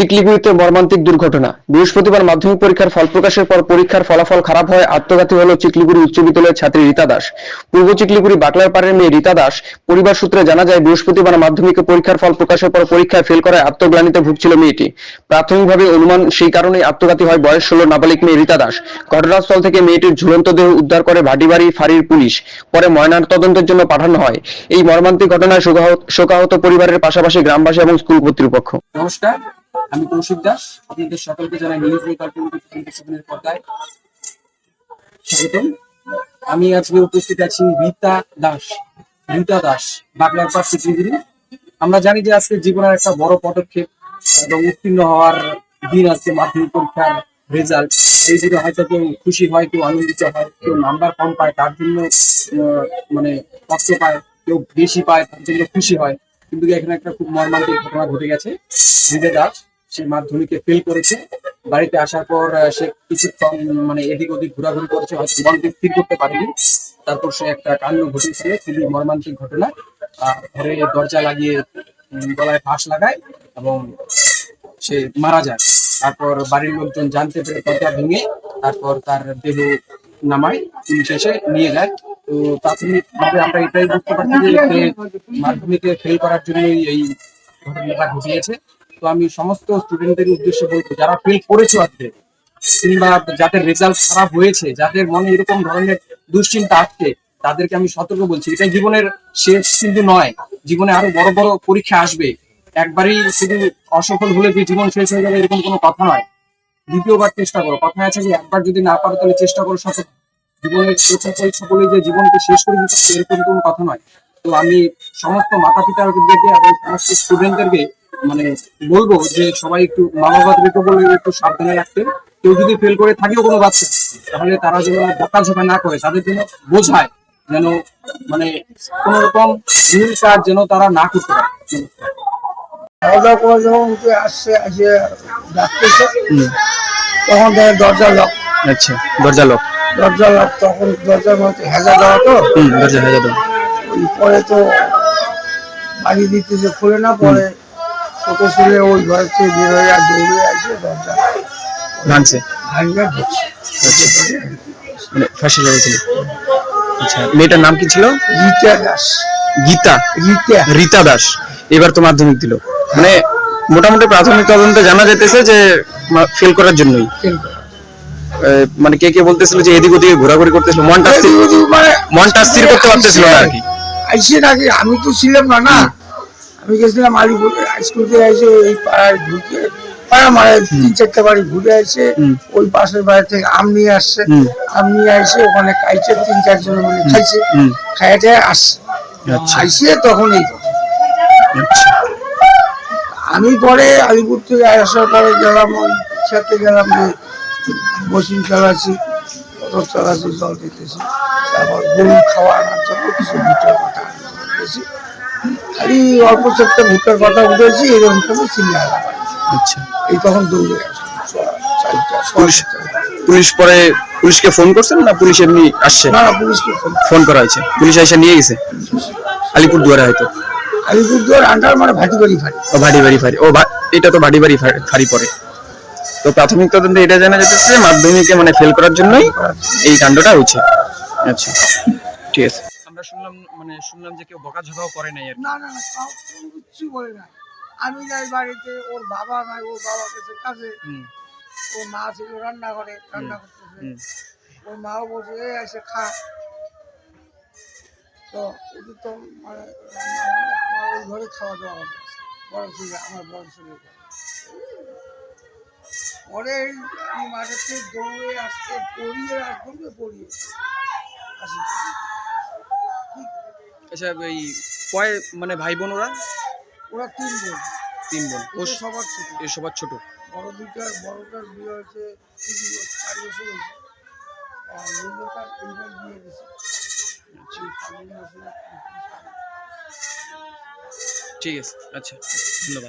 চিকলিগুড়িতে মর্মান্তিক দুর্ঘটনা। বৃহস্পতিবার মাধ্যমিক পরীক্ষার ফল প্রকাশের পর পরীক্ষার ফলাফল খারাপ হয় আত্মঘাতী হল চিকলিগুড়ি উচ্চ বিদ্যালয়ের ছাত্রী রীতা দাস। পূর্ব চিকলিগুড়ি বাকলার পাড়ের মেয়ে রীতা দাস পরিবার সূত্রে জানা যায়, বৃহস্পতিবার মাধ্যমিকে পরীক্ষার ফল প্রকাশের পর পরীক্ষায় ফেল করায় আত্মগ্লানিতে ভুগছিল মেয়েটি। প্রাথমিকভাবে অনুমান সেই কারণেই আত্মঘাতী হয় বয়স ষোলো নাবালিক মেয়ে রীতা দাস। ঘটনাস্থল থেকে মেয়েটির ঝুলন্ত দেহ উদ্ধার করে ভাটিবাড়ি ফাঁড়ির পুলিশ। পরে ময়নার তদন্তের জন্য পাঠানো হয়। এই মর্মান্তিক ঘটনায় শোকাহত- পরিবারের পাশাপাশি গ্রামবাসী এবং স্কুল কর্তৃপক্ষ। নমস্কার আমি কৌশিক দাস, আপনাদের সকলকে জানাই নিউজ টোয়েন্টি পর্দায় স্বাগতম। আমি আজকে উপস্থিত আছি রীতা দাস রীতা দাস বাংলার পাশ আমরা জানি যে আজকে জীবনের একটা বড় পদক্ষেপ এবং উত্তীর্ণ হওয়ার দিন আজকে মাধ্যমিক পরীক্ষার রেজাল্ট এই জন্য হয়তো কেউ খুশি হয়, কেউ আনন্দিত হয়, কেউ নাম্বার কম পায়, তার জন্য মানে কষ্ট পায়, কেউ বেশি পায়, তার জন্য খুশি হয়। কিন্তু এখানে একটা খুব মর্মান্তিক ঘটনা ঘটে গেছে। হৃদয় দাস, সে মাধ্যমিকে ফেল করেছে। বাড়িতে আসার পর সে কিছুক্ষণ মানে এদিক ওদিক ঘোরাঘুরি করেছে, হয়তো মনকে স্থির করতে পারেনি। তারপর সে একটা কাণ্ড ঘটেছে খুবই মর্মান্তিক ঘটনা। ঘরে দরজা লাগিয়ে গলায় ফাঁস লাগায় এবং সে মারা যায়। তারপর বাড়ির লোকজন জানতে পেরে দরজা ভেঙে তারপর তার দেহ নামায়। পুলিশ এসে নিয়ে যায় তো প্রাথমিকভাবে আমরা এটাই বুঝতে পারছি যে মাধ্যমিকে ফেল করার জন্যই এই ঘটনাটা ঘটিয়েছে। তো আমি সমস্ত স্টুডেন্টদের উদ্দেশ্যে বলব, যারা ফেল করেছ আজকে, কিংবা যাদের রেজাল্ট খারাপ হয়েছে, যাদের মনে এরকম ধরনের দুশ্চিন্তা আসছে তাদেরকে আমি সতর্ক বলছি, এটা জীবনের শেষ কিন্তু নয়, জীবনে আরও বড় বড় পরীক্ষা আসবে। একবারই শুধু অসফল হলে যে জীবন শেষ হয়ে যাবে এরকম কোনো কথা নয়। দ্বিতীয়বার চেষ্টা করো, কথা আছে যে একবার যদি না পারো তাহলে চেষ্টা করো সতত জীবনের পরীক্ষা বলে যে জীবনকে শেষ করে দিতে এরকম কোনো কথা নয়। তো আমি সমস্ত মাতা পিতাদেরকে এবং সমস্ত স্টুডেন্টদেরকে মানে বলব যে সবাই একটু মা বাবা একটু বলে একটু সাবধানে রাখতে। কেউ যদি ফেল করে থাকেও কোনো বাচ্চা তাহলে তারা যেন বকাঝকা না করে তাদের জন্য বোঝায় যেন মানে কোন রকম ভুল কাজ যেন তারা না করতে পারে। খাওয়া দাওয়া করে যখন উঠে আসছে আসে ডাকতেছে তখন দরজা লক আচ্ছা দরজা লোক দরজা তখন দরজার মধ্যে হেজা দেওয়া তো। দরজা যাবে ওই পরে তো বাড়ি দিতেছে খুলে না পরে ছোট ছেলে ওই ঘর থেকে বের হয়ে আর দৌড়ে আসে দরজা ভাঙছে? ভাঙিয়ে ঢুকছে। মানে ফাঁসি লেগেছিল আচ্ছা মেয়েটার নাম কি ছিল? রিতা দাস। গীতা? রিতা রীতা দাস। এবার তো মাধ্যমিক দিল। মানে মোটামুটি প্রাথমিক তদন্তে জানা যেতেছে যে ফেল করার জন্যই। ফেল করে। মানে কে কে বলতেছিল যে এদিক ওদিকে ঘোরাঘুরি করতেছিল? মনটা স্থির মানে মনটা স্থির করতে পারতেছিল না আর কি। আইসে নাকি আমি তো ছিলাম না না। আমি গেছিলাম আলিপুর স্কুল থেকে এসে এই পাড়ায় ঢুকে পাড়া মানে তিন চারটা বাড়ি ঘুরে হুম। ওই পাশের বাড়ি থেকে আম নিয়ে আসছে। আম নিয়ে এসে ওখানে খাইছে তিন চারজন মিলে খাইছে। খাইতে আসছে। আচ্ছা। খাইছে তখন এই আমি পরে আলিপুর থেকে আসার পরে গেলাম সাথে গেলাম বসিন চালাচ্ছি মোটর চালাচ্ছি জল দিতেছি তারপর গরু খাওয়া আনার জন্য কিছু ভুট্টার কথা উঠেছি খালি অল্প একটা ভুট্টার কথা উঠেছি এরকম করে চিল্লা আচ্ছা। এই তখন দৌড়ে পুলিশ পরে পুলিশকে ফোন করছেন না পুলিশ এমনি আসছে? না পুলিশকে ফোন করা হয়েছে। পুলিশ এসে নিয়ে গেছে? আলিপুর দুয়ারে হয়তো। আলিপুরদুয়ার আন্ডার মানে ভাটি বাড়ি ভাটি ও বাড়ি বাড়ি ফাড়ি। ও এটা তো বাড়ি বাড়ি ফাড়ি পড়ে তো প্রাথমিক তদন্তে এটা জানা যাচ্ছে যে মাধ্যমিকে মানে ফেল করার জন্যই এই কাণ্ডটা হয়েছে। আচ্ছা ঠিক আছে। আমরা শুনলাম মানে শুনলাম যে কেউ বকাঝকাও করে নাই আর না না না কাউ কোনো কিচ্ছু বলে না আমি যাই বাড়িতে ওর বাবা নাই ওর বাবা কাছে কাজে। হুম। ওর মা ছিল রান্না করে রান্না করতেছে। হুম। ওর মাও বলছে এই এসে খা। তো ওদের তো মানে ঘরে খাওয়া দাওয়া হবে। বড় ছেলে আমার বড় ছেলে পরে আমি দৌড়ে আসতে পড়িয়ে পড়িয়ে আসি আচ্ছা এই কয় মানে ভাই বোন ওরা? ওরা তিন বোন। তিন বোন। ও সবার ছোট। এ সবার ছোট। বড় দুইটার বড়টার বিয়ে হয়েছে বছর চার বছর হয়েছে। আর নিম্নটার এইবার বিয়ে দিয়েছে। ঠিক আছে। আচ্ছা। ধন্যবাদ।